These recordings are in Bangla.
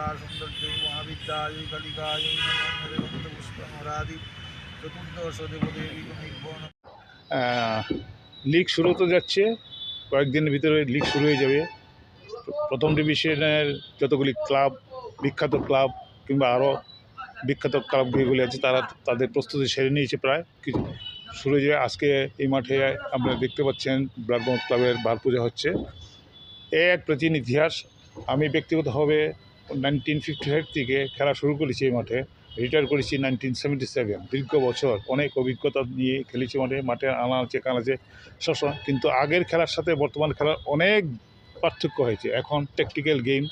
ললিতায় কালিকায় নমঃ পুষ্পমরাদি চতুর্দশ দেবদেবী লিগ শুরু তো যাচ্ছে। কয়েকদিনের ভিতরে লিগ শুরু হয়ে যাবে। প্রথম ডিভিশনের যতগুলি ক্লাব, বিখ্যাত ক্লাব কিংবা আরও বিখ্যাত ক্লাব যেগুলি আছে, তারা তাদের প্রস্তুতি সেরে নিয়েছে প্রায়। কিছু শুরু হয়ে যাবে। আজকে এই মাঠে আপনারা দেখতে পাচ্ছেন ব্লাডমাউথ ক্লাবের বার পূজা হচ্ছে এক প্রাচীন ইতিহাস। আমি ব্যক্তিগতভাবে নাইনটিন ফিফটি থেকে খেলা শুরু করেছি এই মাঠে। রিটায়ার করেছি নাইনটিন সেভেন্টি সেভেন। দীর্ঘ বছর, অনেক অভিজ্ঞতা নিয়ে খেলেছি মাঠে। মাঠে আনা হচ্ছে আছে কানাচে সবসময়। কিন্তু আগের খেলার সাথে বর্তমান খেলার অনেক পার্থক্য হয়েছে। এখন টেকটিক্যাল গেম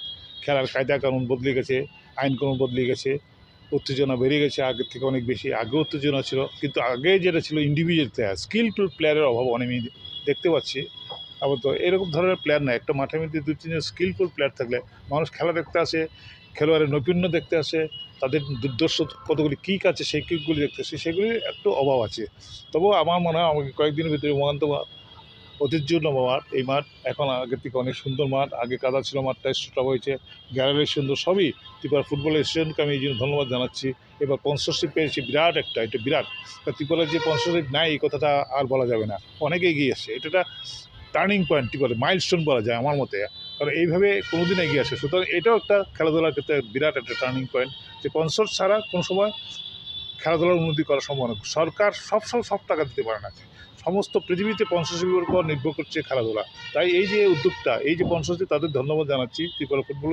খেলার কায়দা কানুন বদলে গেছে আইন কানুন বদলে গেছে, উত্তেজনা বেড়ে গেছে আগের থেকে অনেক বেশি। আগে উত্তেজনা ছিল, কিন্তু আগে যেটা ছিল ইন্ডিভিজুয়াল প্লেয়ার স্কিলফুল প্লেয়ারের অভাব অনেক দেখতে পাচ্ছি। আবার তো এরকম ধরনের প্লেয়ার না একটা মাঠের মধ্যে দু তিনজন স্কিলফুল প্লেয়ার থাকলে মানুষ খেলা দেখতে আসে খেলোয়াড়ের নৈপুণ্য দেখতে আসে, তাদের দুর্দর্শ কতগুলি কিক আছে, সেই কিকগুলি দেখতে আসে, সেগুলির একটু অভাব আছে। তবুও আমার মনে হয় আমাকে কয়েকদিনের ভিতরে মহান্ত ঐতিহ্যপূর্ণ মাঠ, এই মাঠ এখন আগের থেকে অনেক সুন্দর মাঠ, আগে কাদা ছিল মাঠটা স্টোটা হয়েছে, গ্যালারি সুন্দর, সবই ত্রিপুরা ফুটবল এসোসিয়েশনকে আমি এই জন্য ধন্যবাদ জানাচ্ছি। এবার স্পন্সরশিপ পেয়েছি, বিরাট একটা, এটা বিরাট। ত্রিপুরার যে স্পন্সরশিপ নাই, এই কথাটা আর বলা যাবে না। অনেকে এগিয়ে আসছে এটা টার্নিং পয়েন্ট কী বলে মাইলস্টোন বলা যায় আমার মতে। কারণ এইভাবে কোনো দিন এগিয়ে আসে। সুতরাং এটাও একটা খেলাধুলার ক্ষেত্রে বিরাট একটা টার্নিং পয়েন্ট যে কনসার্ট ছাড়া কোনো সময় খেলাধুলার উন্নতি করা সম্ভব না সরকার সব সব সব টাকা দিতে পারে না। সমস্ত পৃথিবীতে স্পন্সরশিপের উপর নির্ভর করছে খেলাধুলা। তাই এই যে উদ্যোগটা, এই যে স্পন্সরশিপ তাদের ধন্যবাদ জানাচ্ছি। ত্রিপুরা ফুটবল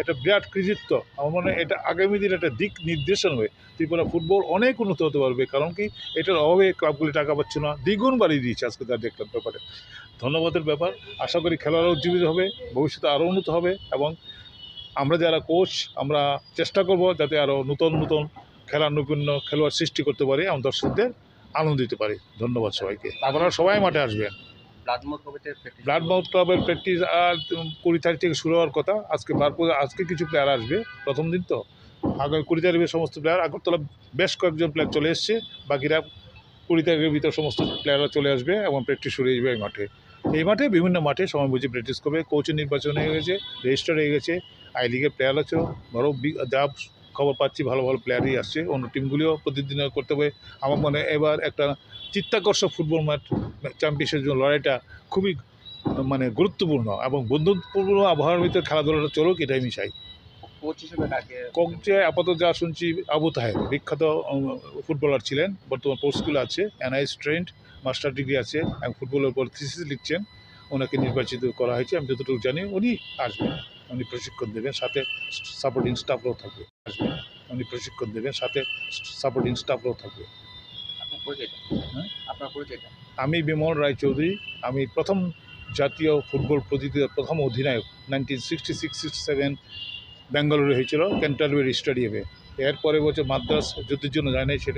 এটা বিরাট কৃতিত্ব। আমার মনে এটা আগামী দিন একটা দিক নির্দেশন হয়ে ত্রিপুরা ফুটবল অনেক উন্নত হতে পারবে, কারণ কি এটার অভাবে ক্লাবগুলি টাকা পাচ্ছে না, দ্বিগুণ বাড়িয়ে দিয়েছে আজকে তার দেখলাম ব্যাপারে। ধন্যবাদের ব্যাপার, আশা করি খেলোয়াড়রা উজ্জীবিত হবে, ভবিষ্যতে আরও উন্নত হবে এবং আমরা যারা কোচ আমরা চেষ্টা করব যাতে আরও নতুন নতুন খেলার নৈপুণ্য খেলোয়াড় সৃষ্টি করতে পারি, এবং দর্শকদের আনন্দ দিতে পারি। ধন্যবাদ সবাইকে। আপনারা সবাই মাঠে আসবেন। ব্লাড মাউথ ক্লাবের প্র্যাকটিস আর কুড়ি তারিখ থেকে শুরু হওয়ার কথা। আজকে বারপুর আজকে কিছু প্লেয়ার আসবে প্রথম দিন তো। আগামী কুড়ি তারিখে সমস্ত প্লেয়ার আগরতলা বেশ কয়েকজন প্লেয়ার চলে এসছে। বাকিরা কুড়ি তারিখের ভিতর সমস্ত প্লেয়াররা চলে আসবে এবং প্র্যাকটিস শুরু হয়ে যাবে এই মাঠে। এই মাঠে বিভিন্ন মাঠে সময় বুঝে প্র্যাকটিস করবে। কোচের নির্বাচন হয়ে গেছে রেজিস্টার হয়ে গেছে। আই লিগের প্লেয়ার আছে। বড় যা খবর পাচ্ছি ভালো ভালো প্লেয়ারই আসছে। অন্য টিমগুলিও প্রতিদিন করতে হবে। আমার মনে এবার একটা চিত্তাকর্ষক ফুটবল ম্যাচ চ্যাম্পিয়নশিপের জন্য লড়াইটা খুবই মানে গুরুত্বপূর্ণ এবং বন্ধুত্বপূর্ণ আবহাওয়ার ভিতরে খেলাধুলাটা চলুক এটাই আমি চাই। কোচ হিসেবে আপাতত যা শুনছি আবু তাহের। বিখ্যাত ফুটবলার ছিলেন বর্তমান পোস্ট স্কুলে আছে এনআইএস ট্রেন্ড মাস্টার ডিগ্রি আছে এবং ফুটবলের উপর থিসিস লিখছেন। ওনাকে নির্বাচিত করা হয়েছে আমি যতটুকু জানি উনি আসবেন। উনি প্রশিক্ষণ দেবেন সাথে সাপোর্টিং স্টাফরাও থাকবে। উনি প্রশিক্ষণ দেবেন সাথে সাপোর্টিং স্টাফরাও থাকবে। হ্যাঁ? আমি বিমল রায়চৌধুরী আমি প্রথম জাতীয় ফুটবল প্রতিযোগিতার প্রথম অধিনায়ক nineteen sixty six sixty seven ব্যাঙ্গালোরে হয়েছিল ক্যান্টারবেরি স্টেডিয়ামে। এরপরে বছর মাদ্রাস যুদ্ধের জন্য জানাই নাই সেটা